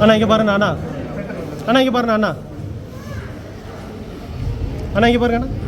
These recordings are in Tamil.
அண்ணா இங்கே பாருங்க அண்ணா. அண்ணா இங்கே பாருங்க அண்ணா. அண்ணா இங்கே பாருங்க அண்ணா.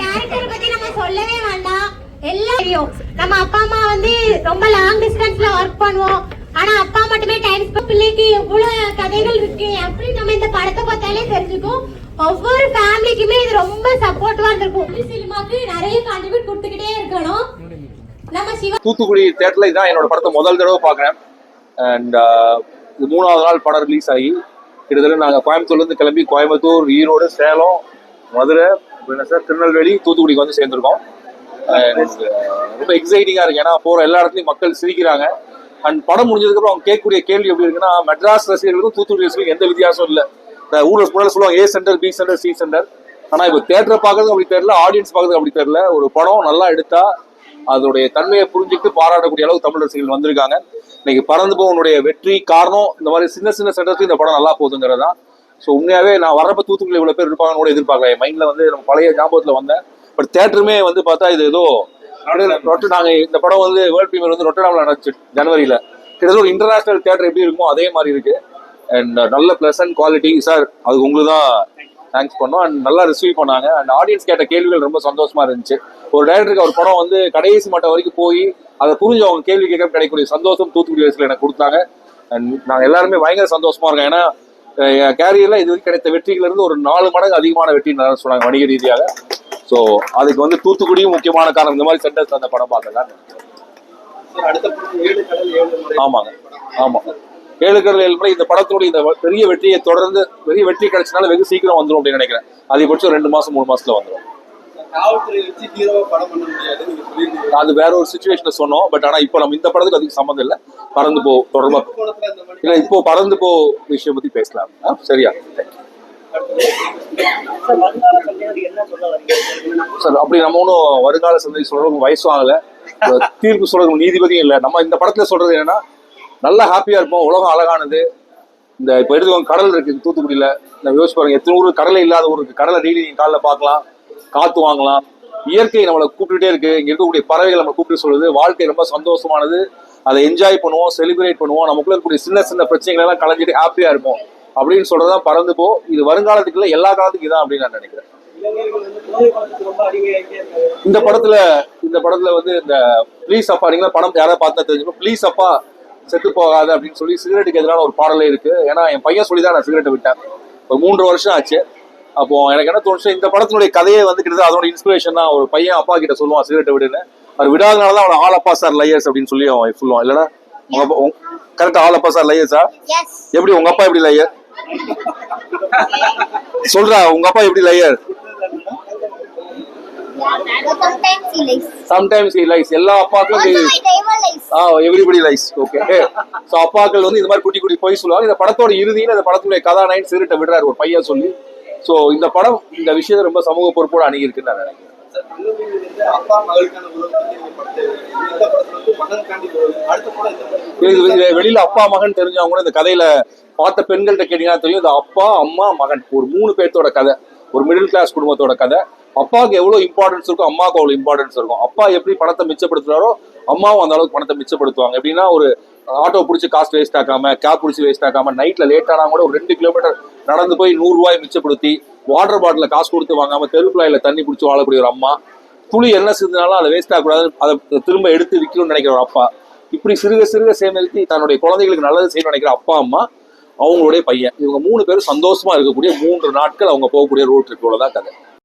டைரக்டர் பத்தி நம்ம சொல்லவே வேண்டாம். எல்லாம் தெரியும். நம்ம அப்பா அம்மா வந்து ரொம்ப லாங் டிஸ்டன்ஸ்ல ஒர்க் பண்ணுவோம். ஆனா அப்பா மட்டுமே டைம் பிள்ளைக்கு எவ்வளவு கதைகள் இருக்கு. அப்படி நம்ம இந்த படத்தை பார்த்தாலே தெரிஞ்சுக்கும்? ஒவ்வொரு ஃபேமிலிக்குமே இது ரொம்ப சப்போர்ட்டிவா இருந்திருக்கும். சினிமாக்கு நிறைய கான்ட்ரிபியூட் கொடுத்துக்கிட்டே இருக்கணும். நம்ம சிவா தூத்துக்குடி தேட்டரில் இதான் என்னோட படத்தை முதல் தடவை பார்க்குறேன். அண்ட் இது மூணாவது நாள் படம் ரிலீஸ் ஆகி கிட்டத்தட்ட நாங்கள் கோயம்புத்தூர்லேருந்து கிளம்பி கோயம்புத்தூர் ஈரோடு சேலம் மதுரை சார் திருநெல்வேலி தூத்துக்குடிக்கு வந்து சேர்ந்துருக்கோம். Uh, ரொம்ப எக்ஸைட்டிங்காக இருக்கு. ஏன்னா போகிற எல்லா இடத்துலையும் மக்கள் சிரிக்கிறாங்க. அண்ட் படம் முடிஞ்சதுக்கப்புறம் அவங்க கேட்கக்கூடிய கேள்வி எப்படி இருக்குன்னா மெட்ராஸ் ரசிகர்களுக்கும் தூத்துக்குடி ரசிகர்களுக்கும் எந்த வித்தியாசம் இல்லை. இந்த ஊரில் முன்னாடி சொல்லுவாங்க A centre B centre C centre ஆனால் இப்போ தேட்டரை பார்க்கறதுக்கு அப்படி தெரில ஆடியன்ஸ் பார்க்கறதுக்கு அப்படி தெரில ஒரு படம் நல்லா எடுத்தா அதோடைய தன்மையை புரிஞ்சுக்கிட்டு பாராட்டக்கூடிய அளவுக்கு தமிழ் ரசிகர்கள் வந்திருக்காங்க. இன்னைக்கு பறந்து போவனுடைய வெற்றி காரணம் இந்த மாதிரி சின்ன சின்ன சென்டர்ஸும் இந்த படம் நல்லா போகுதுங்கிறது தான் ஸோ உண்மையாவே நான் வரப்ப தூத்துக்குடி இவ்வளோ பேர் இருப்பாங்கன்னு கூட எதிர்பார்க்கல. என் மைண்ட்ல வந்து நம்ம பழைய ஞாபகத்தில் வந்தேன். பட் தேட்டருமே வந்து பார்த்தா இது ஏதோ ரொட்ட நாங்க இந்த படம் வந்து வேர்ல்ட் பிரீமியர் வந்து ரொட்டடாமில் நடந்துச்சு ஜனவரியில. கிட்டத்தட்ட ஒரு இன்டர்நேஷனல் தேட்டர் எப்படி இருக்குமோ அதே மாதிரி இருக்கு. அண்ட் நல்ல ப்ளசன்ட் குவாலிட்டி சார் அதுக்கு உங்களுக்கு தான் தேங்க்ஸ் பண்ணோம். அண்ட் நல்லா ரிசீவ் பண்ணாங்க. அண்ட் ஆடியன்ஸ் கேட்ட கேள்விகள் ரொம்ப சந்தோஷமா இருந்துச்சு. ஒரு டைரக்டருக்கு ஒரு படம் வந்து கடைசி மட்டம் வரைக்கும் போய் அதை புரிஞ்சு அவங்க கேள்வி கேட்க கிடைக்கக்கூடிய சந்தோஷம் தூத்துக்குடி வயசுல எனக்கு கொடுத்தாங்க. அண்ட் நாங்கள் எல்லாருமே பயங்கர சந்தோஷமா இருக்கோம். ஏன்னா கேரியர்ல இது வரைக்கும் கிடைத்த வெற்றிகள் இருந்து ஒரு நாலு மடங்கு அதிகமான வெற்றி சொன்னாங்க வணிக ரீதியாக. ஸோ அதுக்கு வந்து தூத்துக்குடியும் முக்கியமான காரணம் இந்த மாதிரி சென்டர்ஸ் அந்த படம் பார்க்கலாம் ஆமாங்க. ஆமா. ஏழு கடல் ஏழு முறை இந்த படத்தினுடைய இந்த பெரிய வெற்றியை தொடர்ந்து பெரிய வெற்றி கிடைச்சனால வெகு சீக்கிரம் வந்துடும் அப்படின்னு நினைக்கிறேன். அதிகபட்சம் ரெண்டு மாசம் மூணு மாசத்துல வந்துடும் அது வேற ஒரு சுச்சுவேஷன்ல சொன்னோம் பட் ஆனா இப்போ நம்ம இந்த படத்துக்கு அதுக்கு சம்மந்தம் இல்லை. பறந்து போ தொடர்பா இல்ல இப்போ பறந்து போ விஷயம் பத்தி பேசலாம். சரியா? சார் அப்படி நம்ம ஒன்றும் வருங்கால சந்ததி சொல்றவங்க வயசும் ஆகல. தீர்ப்பு சொல்றவங்க நீதிபதியும் இல்லை. நம்ம இந்த படத்துல சொல்றது என்னன்னா நல்லா ஹாப்பியா இருப்போம் உலகம் அழகானது. இந்த இப்போ எடுத்துக்கோங்க கடல் இருக்கு தூத்துக்குடியில. நான் யோசிச்சு பாருங்க எத்தனை ஊர் கடலை இல்லாத ஊருக்கு கடலை டெய்லி நீங்க காலைல பார்க்கலாம் காத்து வாங்கலாம். இயற்கை நம்மளை கூப்பிட்டுட்டே இருக்கு. இங்க இருக்கக்கூடிய பறவைகள் நம்ம கூப்பிட்டு சொல்லுது வாழ்க்கை ரொம்ப சந்தோஷமானது. அதை என்ஜாய் பண்ணுவோம் செலிப்ரேட் பண்ணுவோம். நமக்குள்ள இருக்கக்கூடிய சின்ன சின்ன பிரச்சனைகள் எல்லாம் கலைஞ்சிட்டு ஹாப்பியா இருப்போம். அப்படின்னு சொல்றதா பறந்து போ. இது வருங்காலத்துக்கு இல்லை எல்லா காலத்துக்கும் இதான் அப்படின்னு நான் நினைக்கிறேன். இந்த படத்துல இந்த படத்துல வந்து இந்த ப்ளீஸ் அப்பா நீங்களா படம் யாராவது பார்த்தா தெரிஞ்சுக்கணும். ப்ளீஸ் அப்பா செத்து போகாது அப்படின்னு சொல்லி சிகரெட்டுக்கு எதிரான ஒரு பாடலே இருக்கு. ஏன்னா என் பையன் சொல்லி தான் நான் சிகரெட்டை விட்டேன். ஒரு மூன்று வருஷம் ஆச்சு. அப்போ எனக்கு என்ன தோணுச்சு இந்த படத்தினுடைய கதையே வந்து கிட்டத்தட்ட அதோட இன்ஸ்பிரேஷன் தான். ஒரு பையன் அப்பா கிட்ட சொல்லுவான் சிகரெட்டை விடுன்னு. அவர் விடாதனால தான் அவனை ஆல் அப்பா சார் லையர்ஸ் அப்படின்னு சொல்லி அவன் சொல்லுவான். இல்லைன்னா உங்க கரெக்டா ஆல் அப்பா சார் லையர்ஸா எப்படி உங்க அப்பா எப்படி லையர் சொல்றா உங்க அப்பா எப்படி லையர் சம்டைம்ஸ் லைஸ் எல்லா அப்பாக்களும் ah everybody lies okay so அப்பாக்கள் வந்து இந்த மாதிரி குட்டி குட்டி போய் சொல்லுவாங்க. இந்த படத்தோட இறுதியில் இந்த படத்துடைய கதாநாயகன் சிறுட்டை விடுறாரு ஒரு பையன் சொல்லி. ஸோ இந்த படம் இந்த விஷயத்தை ரொம்ப சமூக பொறுப்போடு அணுகியிருக்குன்னு நான் நினைக்கிறேன். வெளியில அப்பா மகன் தெரிஞ்சவங்க கூட இந்த கதையில பார்த்த பெண்கள்கிட்ட கேட்டீங்கன்னா தெரியும். இந்த அப்பா அம்மா மகன். ஒரு மூணு பேர்த்தோட கதை. ஒரு மிடில் கிளாஸ் குடும்பத்தோட கதை. அப்பாவுக்கு எவ்வளவு இம்பார்ட்டன்ஸ் இருக்கும் அம்மாவுக்கு அவ்வளவு இம்பார்ட்டன்ஸ் இருக்கும். அப்பா எப்படி பணத்தை மிச்சப்படுத்துறாரோ அம்மாவும் அந்த அளவுக்கு பணத்தை மிச்சப்படுத்துவாங்க. எப்படின்னா ஒரு ஆட்டோ பிடிச்சி காசு வேஸ்ட் ஆக்காம கேப் பிடிச்சி வேஸ்ட் ஆக்காம நைட்ல லேட் ஆனா கூட ஒரு ரெண்டு கிலோமீட்டர் நடந்து போய் நூறு ரூபாய் மிச்சப்படுத்தி வாட்டர் பாட்டில காசு கொடுத்து வாங்காம தெருக்குழாயில தண்ணி பிடிச்சி வாழக்கூடிய ஒரு அம்மா துளி என்ன செஞ்சாலும் அதை வேஸ்ட் ஆகக்கூடாது அதை திரும்ப எடுத்து விற்கணும்னு நினைக்கிற ஒரு அப்பா. இப்படி சிறுக சிறுக சேமித்து தன்னுடைய குழந்தைகளுக்கு நல்லது செய்யணும்னு நினைக்கிற அப்பா அம்மா அவங்களுடைய பையன். இவங்க மூணு பேரும் சந்தோஷமா இருக்கக்கூடிய மூன்று நாட்கள் அவங்க போகக்கூடிய ரோட் ட்ரிப்போட தான் கதை.